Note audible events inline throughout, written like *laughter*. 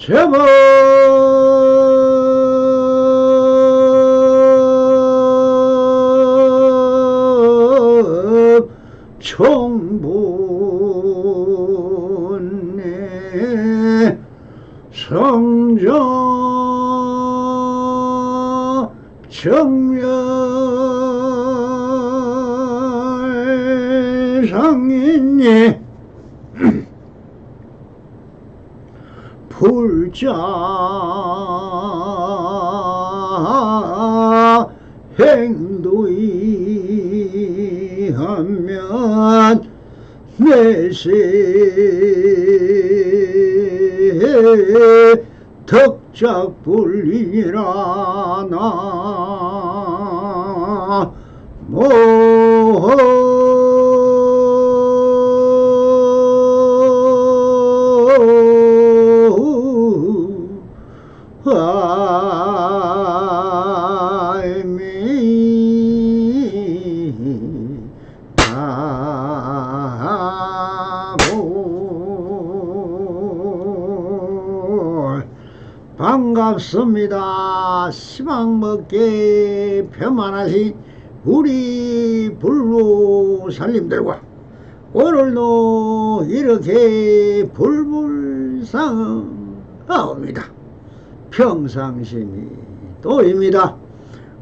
제법 자 행도이 하면 내세 덕작불리라 나 모. 반갑습니다. 시방 먹게 편만하신 우리 불로 살림들과 오늘도 이렇게 불불상하옵니다. 평상심이 도입니다.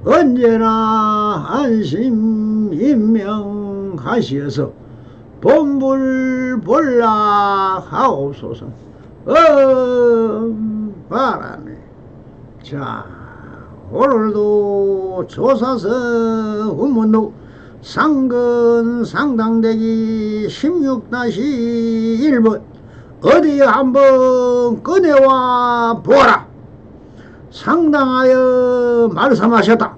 언제나 안심 임명하시어서 본불 볼라 하옵소서. 음 바람에 자 오늘도 조사서 후문도 상근 상당대기 16-1번 어디 한번 꺼내와 보아라. 상당하여 말씀하셨다.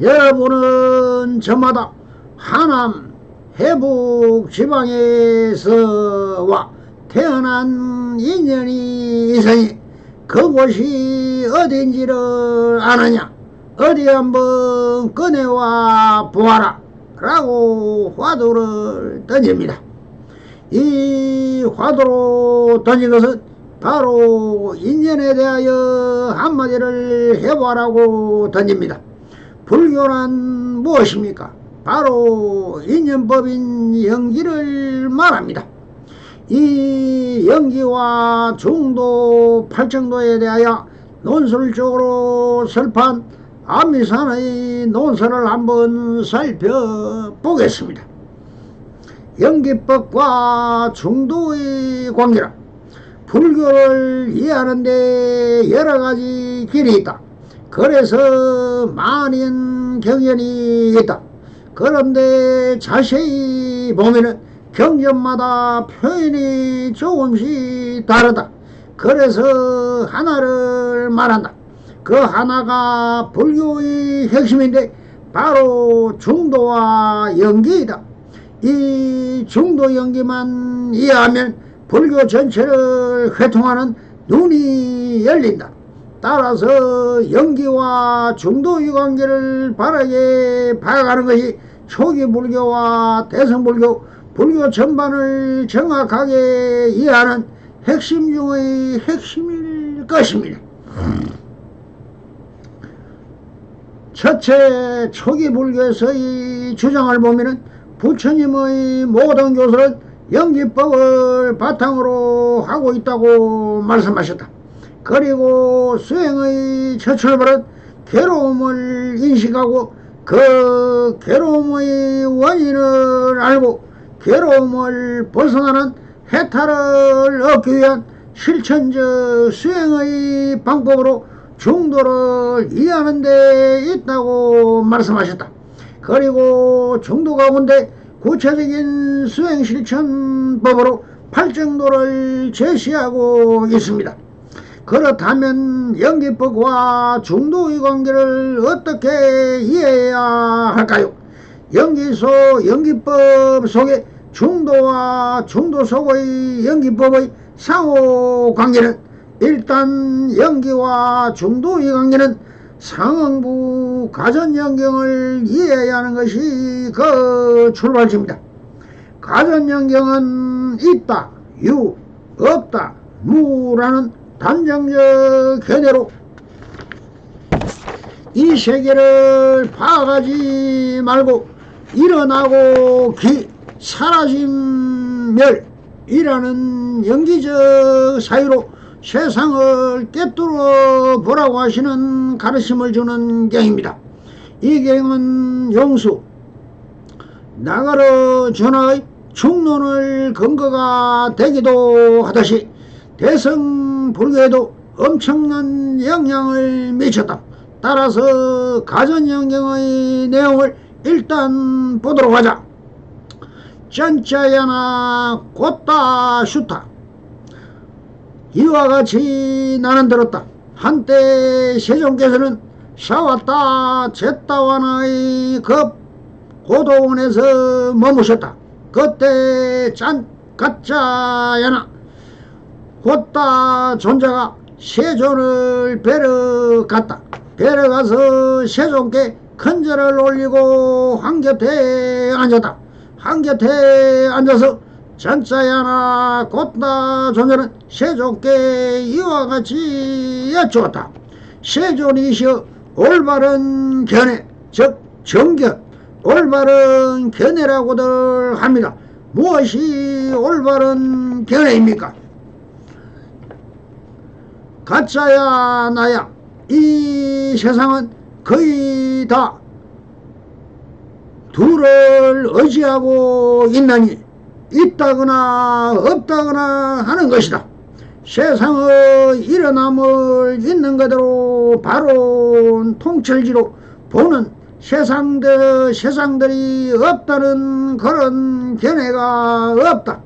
여러분은 저마다 하남 해북 지방에서와 태어난 인연이 있으니 그곳이 어딘지를 아느냐? 어디 한번 꺼내와 보아라. 라고 화두를 던집니다. 이 화두로 던진 것은 바로 인연에 대하여 한마디를 해보라고 던집니다. 불교란 무엇입니까? 바로 인연법인 연기를 말합니다 이 연기와 중도 팔정도에 대하여 논술적으로 설판 아미산의 논설을 한번 살펴보겠습니다. 연기법과 중도의 관계라 불교를 이해하는데 여러 가지 길이 있다. 그래서 많은 경연이 있다. 그런데 자세히 보면은 경전마다 표현이 조금씩 다르다. 그래서 하나를 말한다. 그 하나가 불교의 핵심인데 바로 중도와 연기이다. 이 중도 연기만 이해하면 불교 전체를 회통하는 눈이 열린다. 따라서 연기와 중도의 관계를 바르게 봐가는 것이 초기 불교와 대성불교, 불교 전반을 정확하게 이해하는 핵심 중의 핵심일 것입니다. 첫째 초기 불교에서의 주장을 보면은 부처님의 모든 교설은 연기법을 바탕으로 하고 있다고 말씀하셨다. 그리고 수행의 첫 출발은 괴로움을 인식하고 그 괴로움의 원인을 알고 괴로움을 벗어나는 해탈을 얻기 위한 실천적 수행의 방법으로 중도를 이해하는 데 있다고 말씀하셨다. 그리고 중도 가운데 구체적인 수행 실천법으로 팔정도를 제시하고 있습니다. 그렇다면 연기법과 중도의 관계를 어떻게 이해해야 할까요? 연기소 연기법 속에 중도와 중도 속의 연기법의 상호 관계는 일단 연기와 중도의 관계는 상응부 가전연경을 이해해야 하는 것이 그 출발점입니다. 가전연경은 있다, 유, 없다, 무라는 단정적 견해로 이 세계를 파가지 말고 일어나고 기 사라짐 멸이라는 연기적 사유로 세상을 꿰뚫어 보라고 하시는 가르침을 주는 경입니다. 이 경은 용수 나가러 전하의 중론을 근거가 되기도 하듯이 대성 불교에도 엄청난 영향을 미쳤다. 따라서 가전영경의 내용을 일단 보도록 하자. 짠짜야나 곧다 슈타 이와 같이 나는 들었다. 한때 세종께서는 사왔다 제따와나의 급 고도원에서 머무셨다. 그때 짠 가짜야나 곧다 존자가 세존을 뵈러 갔다. 뵈러 가서 세존께 큰절을 올리고 한 곁에 앉았다. 한 곁에 앉아서 전자야나 곧다 존자는 세존께 이와 같이 여쭈었다. 세존이시여 올바른 견해 즉 정견 올바른 견해라고들 합니다. 무엇이 올바른 견해입니까? 가짜야 나야 이 세상은 거의 다 둘을 의지하고 있나니 있다거나 없다거나 하는 것이다. 세상의 일어남을 있는 그대로 바로 통찰지로 보는 세상들, 세상들이 없다는 그런 견해가 없다.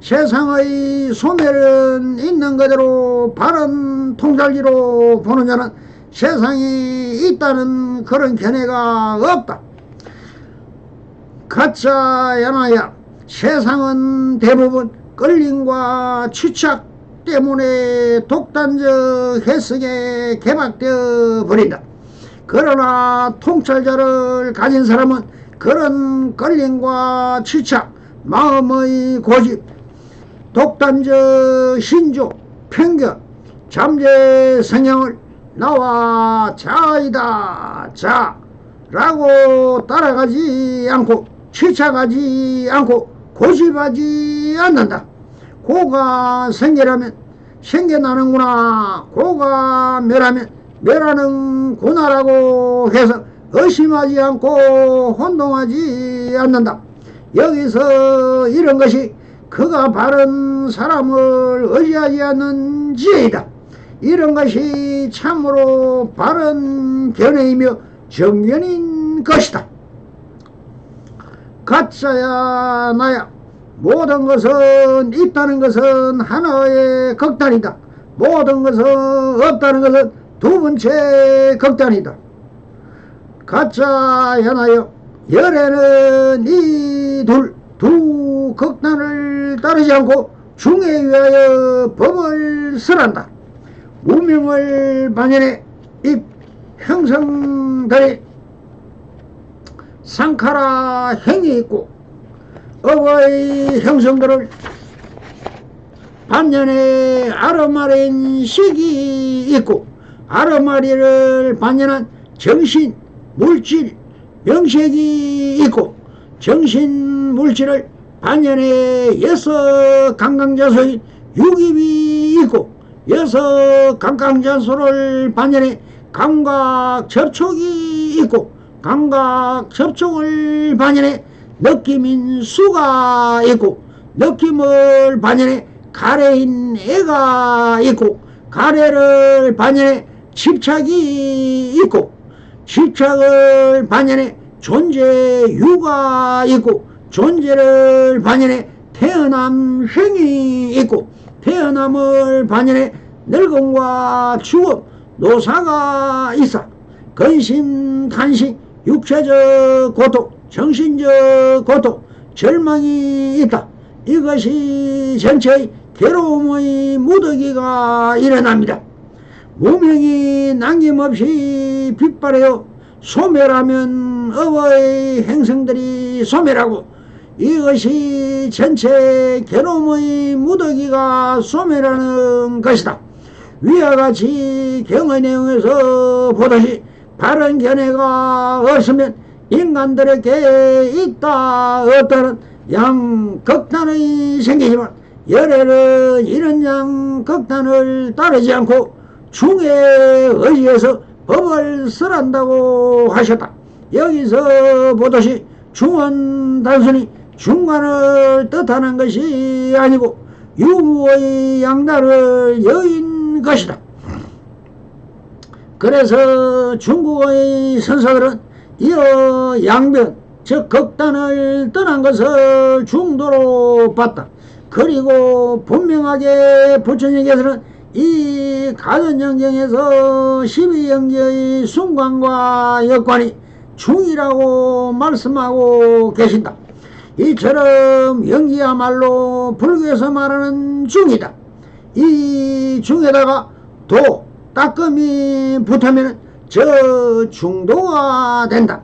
세상의 소멸은 있는 그대로 바른 통찰지로 보는 자는 세상이 있다는 그런 견해가 없다. 가짜 야나야 세상은 대부분 끌림과 취착 때문에 독단적 해석에 개박되어 버린다. 그러나 통찰자를 가진 사람은 그런 끌림과 취착, 마음의 고집, 독단적 신조, 편견, 잠재 성향을 나와 자이다 자 라고 따라가지 않고 취착하지 않고 고집하지 않는다. 고가 생겨라면 생겨나는구나. 고가 멸하면 멸하는구나라고 해서 의심하지 않고 혼동하지 않는다. 여기서 이런 것이 그가 바른 사람을 의지하지 않는 지혜이다. 이런 것이 참으로 바른 견해이며 정견인 것이다. 가짜야 나야 모든 것은 있다는 것은 하나의 극단이다. 모든 것은 없다는 것은 두 번째 극단이다. 가짜야 나여 열애는 이 둘, 두 극단을 따르지 않고 중에 위하여 법을 설한다. 무명을 반연해 입 형성들이 상카라 행이 있고 어의 형성들을 반년에 아르마린 식이 있고 아르마리를 반년한 정신, 물질, 명색이 있고 정신, 물질을 반년에 여섯 강강자소인 육입이 있고 여섯 강강자소를 반년에 감각 접촉이 있고 감각 접촉을 반년에 느낌인 수가 있고 느낌을 반년에 가래인 애가 있고 가래를 반년에 집착이 있고 집착을 반년에 존재 유가 있고 존재를 반년에 태어남 행이 있고 태어남을 반년에 늙음과 추억 노사가 있어. 근심 간식 육체적 고통 정신적 고통 절망이 있다 이것이 전체의 괴로움의 무더기가 일어납니다 무명이 남김없이 빗발하여 소멸하면 어의 행성들이 소멸하고 이것이 전체 개놈의 무더기가 소멸하는 것이다. 위와 같이 경의 내용에서 보듯이 바른 견해가 없으면 인간들에게 있다 없다는 양극단이 생기지만 열애는 이런 양 극단을 따르지 않고 중에 의지해서 법을 설한다고 하셨다. 여기서 보듯이 중은 단순히 중간을 뜻하는 것이 아니고 유무의 양날을 여인 것이다. 그래서 중국의 선사들은 이어 양변 즉 극단을 떠난 것을 중도로 봤다. 그리고 분명하게 부처님께서는 이 가전영경에서 12영경의 순관과 역관이 중이라고 말씀하고 계신다. 이처럼 영기야말로 불교에서 말하는 중이다. 이 중에다가 도, 따끔이 붙으면 저 중도가 된다.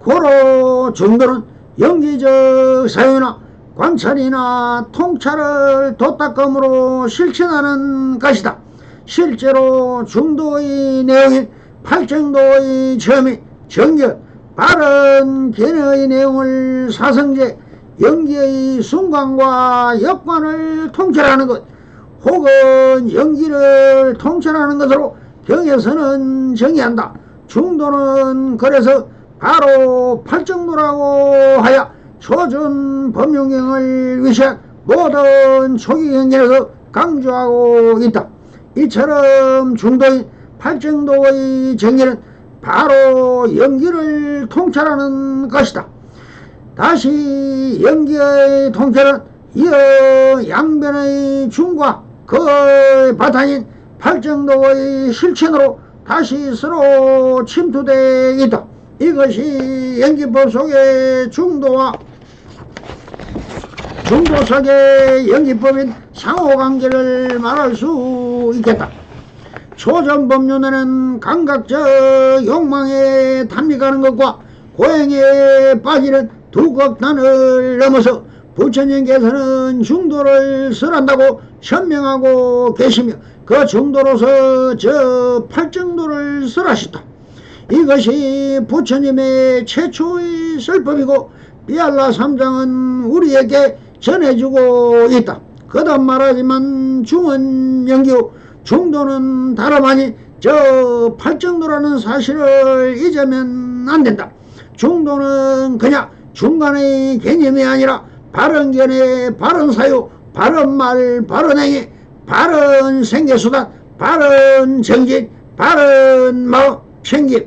고로 중도는 영기적 사유나 관찰이나 통찰을 도닦음으로 실천하는 것이다. 실제로 중도의 내용인 팔정도의 처음이 정결, 바른 견해의 내용을 사성제, 연기의 순간과 역관을 통찰하는 것, 혹은 연기를 통찰하는 것으로 경에서는 정의한다. 중도는 그래서 바로 팔정도라고 하여 초전 법용경을 위시한 모든 초기 경계에서 강조하고 있다. 이처럼 중도인 팔정도의 정의는 바로 연기를 통찰하는 것이다. 다시 연기의 통찰은 이어 양변의 중과 그 바탕인 팔정도의 실천으로 다시 서로 침투되어 있다. 이것이 연기법 속의 중도와 중도 속의 연기법인 상호관계를 말할 수 있겠다. 초전법륜에는 감각적 욕망에 탐닉하는 것과 고행에 빠지는 두 극단을 넘어서 부처님께서는 중도를 설한다고 현명하고 계시며 그 중도로서 저 팔정도를 설하셨다. 이것이 부처님의 최초의 설법이고 비알라 삼장은 우리에게 전해주고 있다. 거듭 말하지만 중은 연기후 중도는 다름 아니 저 팔정도라는 사실을 잊으면 안 된다. 중도는 그냥 중간의 개념이 아니라 바른 견해, 바른 사유, 바른 말, 바른 행위, 바른 생계수단, 바른 정진, 바른 마음, 생김,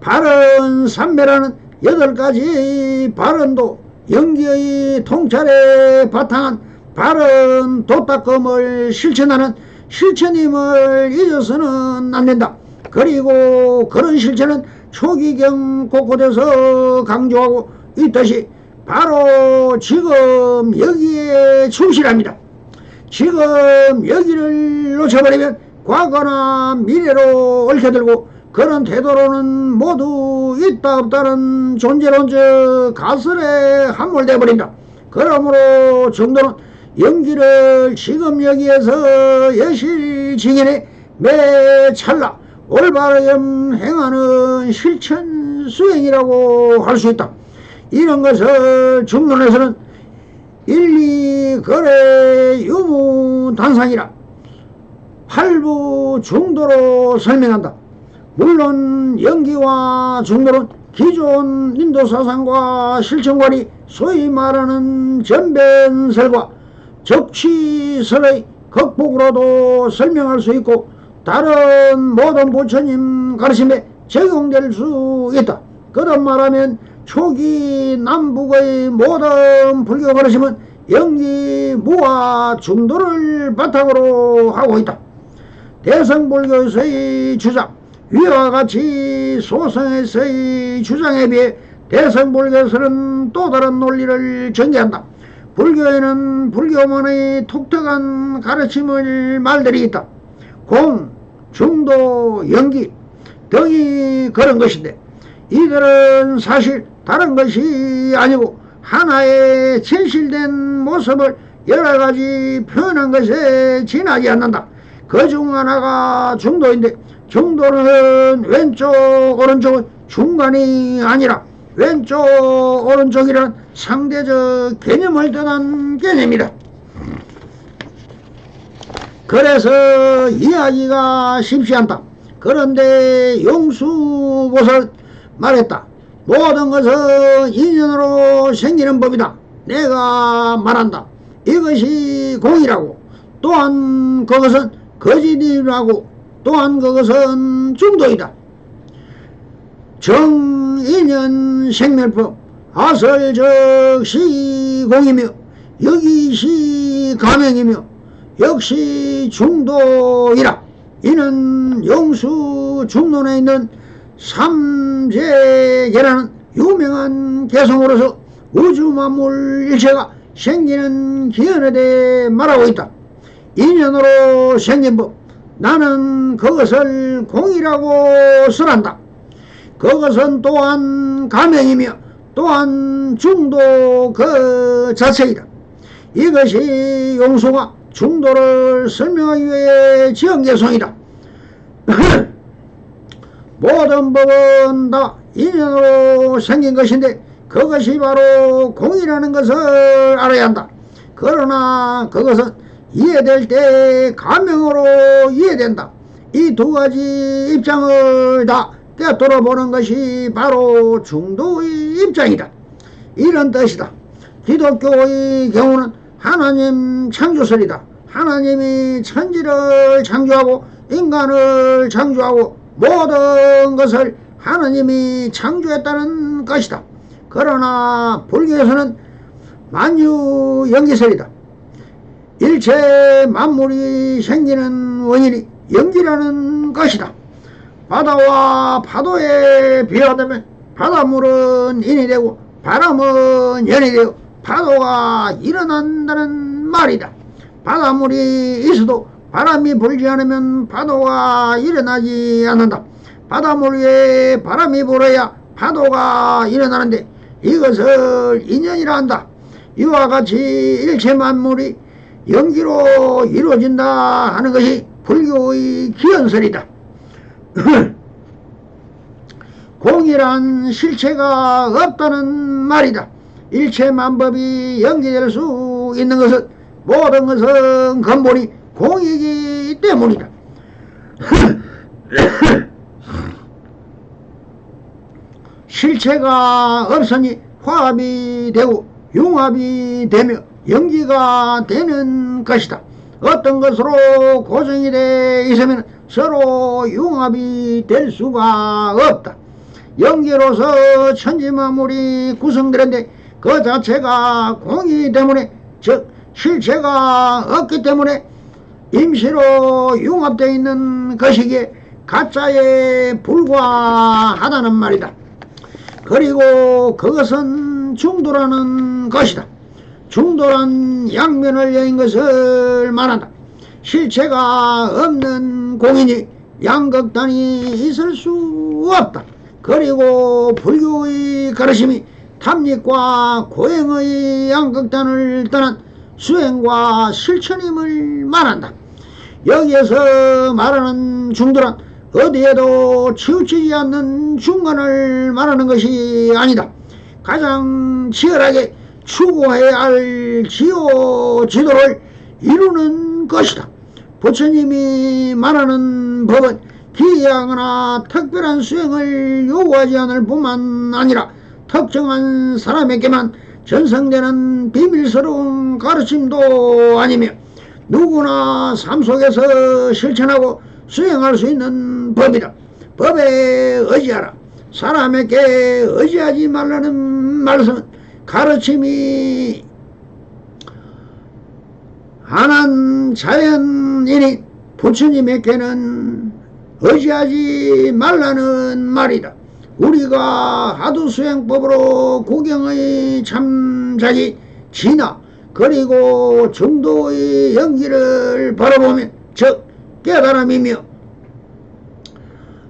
바른 삼매라는 여덟 가지 바른도 연기의 통찰에 바탕한 바른 도닦음을 실천하는 실천임을 잊어서는 안 된다. 그리고 그런 실천은 초기경 곳곳에서 강조하고 있듯이 바로 지금 여기에 충실합니다. 지금 여기를 놓쳐버리면 과거나 미래로 얽혀들고 그런 태도로는 모두 있다 없다는 존재론적 가설에 함몰돼 버린다. 그러므로 정도는 연기를 지금 여기에서 여실 증인의 매 찰나 올바름 행하는 실천 수행이라고 할 수 있다. 이런 것을 중론에서는 일리 거래 유무 단상이라 팔부 중도로 설명한다. 물론 연기와 중도는 기존 인도 사상과 실천관이 소위 말하는 전변설과 적취설의 극복으로도 설명할 수 있고 다른 모든 부처님 가르침에 적용될 수 있다. 그런 말하면 초기 남북의 모든 불교 가르침은 연기 무와 중도를 바탕으로 하고 있다. 대성불교에서의 주장 위와 같이 소성에서의 주장에 비해 대성불교에서는 또 다른 논리를 전개한다. 불교에는 불교만의 독특한 가르침을 말들이 있다. 공, 중도, 연기 등이 그런 것인데 이들은 사실 다른 것이 아니고 하나의 진실된 모습을 여러 가지 표현한 것에 지나지 않는다. 그 중 하나가 중도인데 중도는 왼쪽 오른쪽은 중간이 아니라 왼쪽 오른쪽이란 상대적 개념을 떠난 개념이다. 그래서 이해하기가 쉽지 않다. 그런데 용수보살 말했다. 모든 것은 인연으로 생기는 법이다. 내가 말한다. 이것이 공이라고. 또한 그것은 거짓이라고. 또한 그것은 중도이다. 정인연 생멸법 아설적 시 공이며 여기시 가명이며 역시 중도이라 이는 용수 중론에 있는 삼재계라는 유명한 개성으로서 우주 만물 일체가 생기는 기원에 대해 말하고 있다. 인연으로 생긴 법 나는 그것을 공이라고 쓰란다. 그것은 또한 가명이며 또한 중도 그 자체이다. 이것이 용수가 중도를 설명하기 위해 지은 개성이다. 모든 법은 다 인연으로 생긴 것인데 그것이 바로 공이라는 것을 알아야 한다. 그러나 그것은 이해될 때 가명으로 이해된다. 이 두 가지 입장을 다 꿰뚫어 보는 것이 바로 중도의 입장이다. 이런 뜻이다. 기독교의 경우는 하나님 창조설이다. 하나님이 천지를 창조하고 인간을 창조하고 모든 것을 하나님이 창조했다는 것이다. 그러나 불교에서는 만유 연기설이다. 일체 만물이 생기는 원인이 연기라는 것이다. 바다와 파도에 비하되면 바닷물은 인이 되고 바람은 연이 되고 파도가 일어난다는 말이다. 바닷물이 있어도 바람이 불지 않으면 파도가 일어나지 않는다. 바닷물 위에 바람이 불어야 파도가 일어나는데 이것을 인연이라 한다. 이와 같이 일체 만물이 연기로 이루어진다 하는 것이 불교의 기원설이다. *clears throat* 공이란 실체가 없다는 말이다. 일체 만법이 연기될 수 있는 것은 모든 것은 근본이 공이기 때문이다. *laughs* 실체가 없으니 화합이 되고 융합이 되며 연기가 되는 것이다. 어떤 것으로 고정이 돼 있으면 서로 융합이 될 수가 없다. 연기로서 천지만물이 구성되는데 그 자체가 공이기 때문에 즉 실체가 없기 때문에 임시로 융합되어 있는 것이기에 가짜에 불과하다는 말이다. 그리고 그것은 중도라는 것이다. 중도란 양면을 여인 것을 말한다. 실체가 없는 공인이 양극단이 있을 수 없다. 그리고 불교의 가르침이 탐닉과 고행의 양극단을 떠난 수행과 실천임을 말한다. 여기에서 말하는 중도란 어디에도 치우치지 않는 중간을 말하는 것이 아니다. 가장 치열하게 추구해야 할 지호 지도를 이루는 것이다. 부처님이 말하는 법은 기이하거나 특별한 수행을 요구하지 않을 뿐만 아니라 특정한 사람에게만 전성되는 비밀스러운 가르침도 아니며 누구나 삶 속에서 실천하고 수행할 수 있는 법이다. 법에 의지하라. 사람에게 의지하지 말라는 말씀은 가르침이 안한 자연인이 부처님에게는 의지하지 말라는 말이다. 우리가 하도 수행법으로 구경의 참작이 지나 그리고 중도의 연기를 바라보면 즉 깨달음이며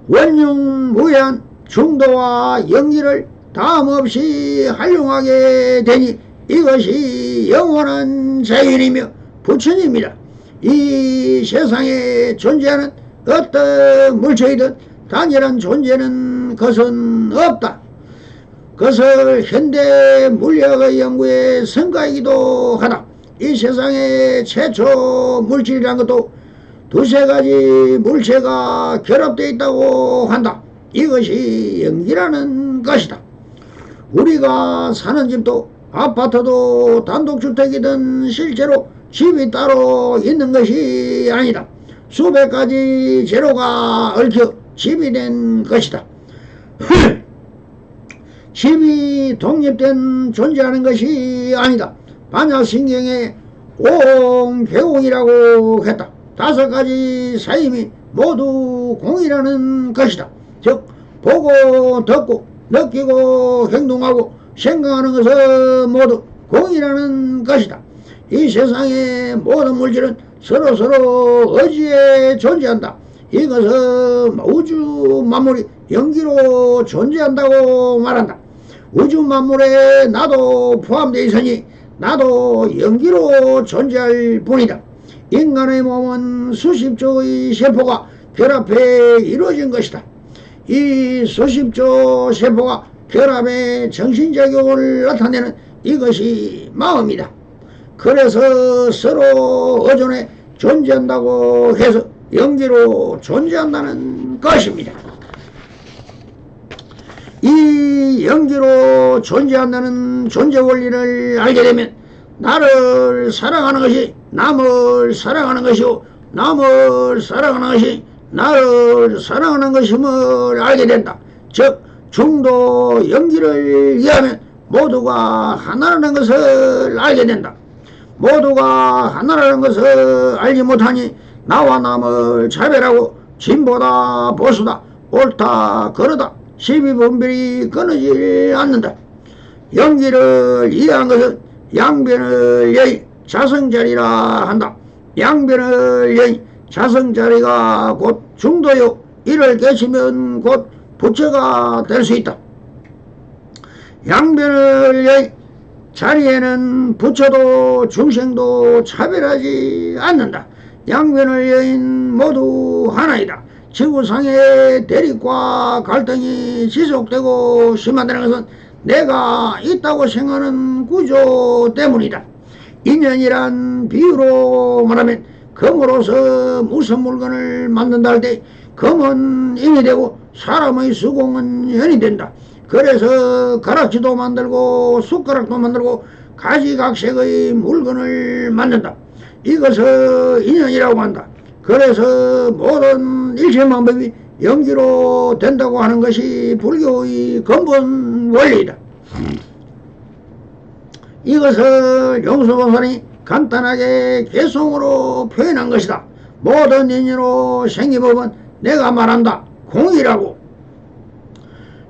원흉무한 중도와 연기를 다음없이 활용하게 되니 이것이 영원한 자연이며 부처입니다. 이 세상에 존재하는 어떤 물체이든 단일한 존재는 것은 없다. 그것을 현대 물리학의 연구의 성과이기도 하다. 이 세상의 최초 물질이란 것도 두세 가지 물체가 결합되어 있다고 한다. 이것이 연기라는 것이다. 우리가 사는 집도 아파트도 단독주택이든 실제로 집이 따로 있는 것이 아니다. 수백 가지 재료가 얽혀 집이 된 것이다. *laughs* 집이 독립된 존재하는 것이 아니다. 반야신경에 옹개공이라고 했다. 다섯 가지 사임이 모두 공이라는 것이다. 즉 보고 듣고 느끼고 행동하고 생각하는 것은 모두 공이라는 것이다. 이 세상의 모든 물질은 서로 서로 의지에 존재한다. 이것은 우주 만물이 연기로 존재한다고 말한다. 우주 만물에 나도 포함되어 있으니 나도 연기로 존재할 뿐이다. 인간의 몸은 수십 조의 세포가 결합해 이루어진 것이다. 이 수십 조 세포가 결합해 정신작용을 나타내는 이것이 마음이다. 그래서 서로 의존해 존재한다고 해서 연기로 존재한다는 것입니다. 이 연기로 존재한다는 존재 원리를 알게 되면 나를 사랑하는 것이 남을 사랑하는 것이요 남을 사랑하는 것이 나를 사랑하는 것임을 알게 된다. 즉 중도 연기를 이해하면 모두가 하나라는 것을 알게 된다. 모두가 하나라는 것을 알지 못하니 나와 남을 차별하고 진보다 보수다 옳다 그러다 시비분별이 끊어지지 않는다. 연기를 이해한 것은 양변을 여의 자성자리라 한다. 양변을 여의 자성자리가 곧 중도요. 이를 깨치면 곧 부처가 될 수 있다. 양변을 여의 자리에는 부처도 중생도 차별하지 않는다. 양변을 여인 모두 하나이다. 지구상의 대립과 갈등이 지속되고 심하다는 것은 내가 있다고 생각하는 구조 때문이다. 인연이란 비유로 말하면 금으로서 무슨 물건을 만든다 할 때 금은 인이 되고 사람의 수공은 연이 된다. 그래서 가락지도 만들고 숟가락도 만들고 가지각색의 물건을 만든다. 이것을 인연이라고 한다. 그래서 모든 일체만법이 연기로 된다고 하는 것이 불교의 근본 원리이다. 이것을 용수보살이 간단하게 개성으로 표현한 것이다. 모든 인연으로 생기법은 내가 말한다. 공이라고.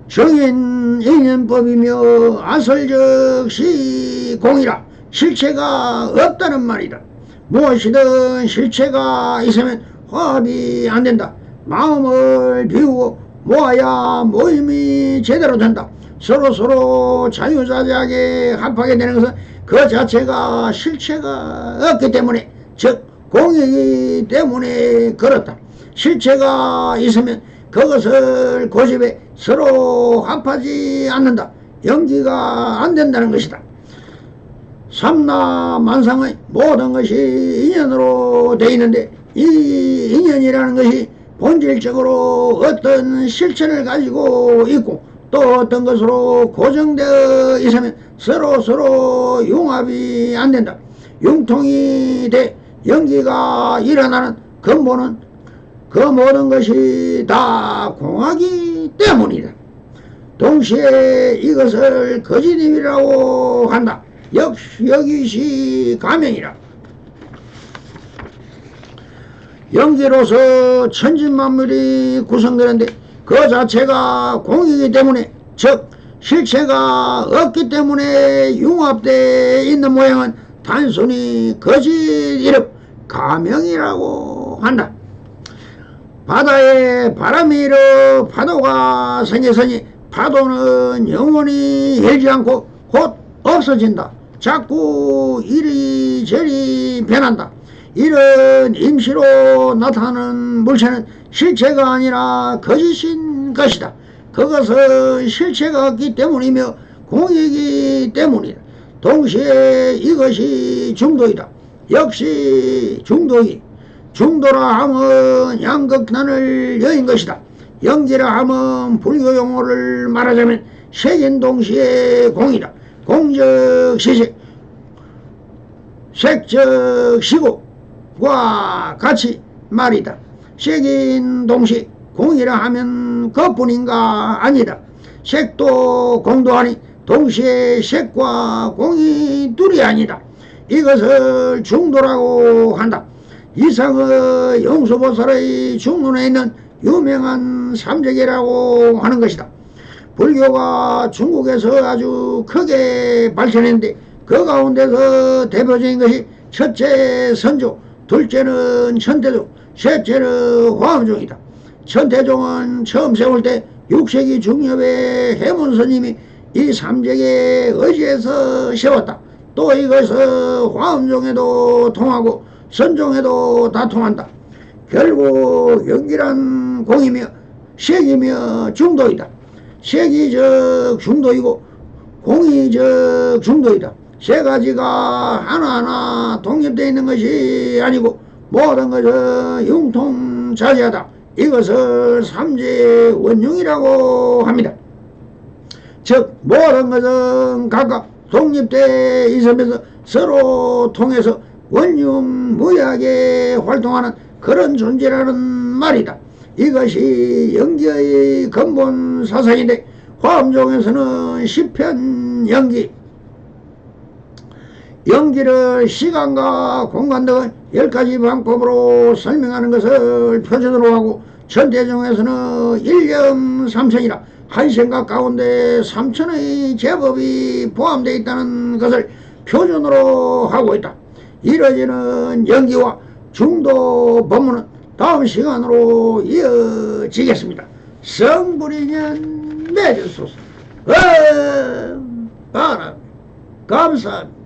정인 인연법이며 아설적 시 공이라 실체가 없다는 말이다. 무엇이든 실체가 있으면 화합이 안 된다. 마음을 비우고 모아야 모임이 제대로 된다. 서로 서로 자유자재하게 합하게 되는 것은 그 자체가 실체가 없기 때문에 즉 공이기 때문에 그렇다. 실체가 있으면 그것을 고집해 서로 합하지 않는다. 연기가 안 된다는 것이다. 삼나 만상의 모든 것이 인연으로 되어 있는데 이 인연이라는 것이 본질적으로 어떤 실체를 가지고 있고 또 어떤 것으로 고정되어 있으면 서로 서로 융합이 안 된다. 융통이 돼 연기가 일어나는 근본은 그 모든 것이 다 공하기 때문이다. 동시에 이것을 거짓임이라고 한다. 역시 여기시 가명이라. 연기로서 천진만물이 구성되는데 그 자체가 공이기 때문에 즉 실체가 없기 때문에 융합되어 있는 모양은 단순히 거짓 이름 가명이라고 한다. 바다에 바람이 일어 파도가 생겼으니 파도는 영원히 일지 않고 곧 없어진다. 자꾸 이리저리 변한다. 이런 임시로 나타나는 물체는 실체가 아니라 거짓인 것이다. 그것은 실체가 없기 때문이며 공이기 때문이다. 동시에 이것이 중도이다. 역시 중도이. 중도라 함은 양극단을 여인 것이다. 영지라 함은 불교 용어를 말하자면 색인 동시에 공이다. 공적 시색, 색적 시고와 같이 말이다. 색인 동시 공이라 하면 그뿐인가 아니다. 색도 공도 아니 동시에 색과 공이 둘이 아니다. 이것을 중도라고 한다. 이상의 용수보살의 중론에 있는 유명한 삼재계라고 하는 것이다. 불교가 중국에서 아주 크게 발전했는데 그 가운데서 대표적인 것이 첫째 선조, 둘째는 천태종, 셋째는 화엄종이다. 천태종은 처음 세울 때 6세기 중엽의 해문 스님이 이 삼재에 의지해서 세웠다. 또 이것은 화엄종에도 통하고 선종에도 다 통한다. 결국 연기란 공이며 색이며 중도이다. 색이적 중도이고 공이적 중도이다. 세 가지가 하나하나 독립되어 있는 것이 아니고 모든 것은 융통자재하다. 이것을 삼재 원흉이라고 합니다. 즉 모든 것은 각각 독립되어 있으면서 서로 통해서 원흉무약에 활동하는 그런 존재라는 말이다. 이것이 연기의 근본 사상인데 화엄종에서는 시편 연기 연기를 시간과 공간 등의 열 가지 방법으로 설명하는 것을 표준으로 하고 천대종에서는 일념 삼천이라 한 생각 가운데 삼천의 제법이 포함되어 있다는 것을 표준으로 하고 있다. 이뤄지는 연기와 중도 법문은 다음 시간으로 이어지겠습니다. 성불이년 내주소서. 음, 바람 감사합니다.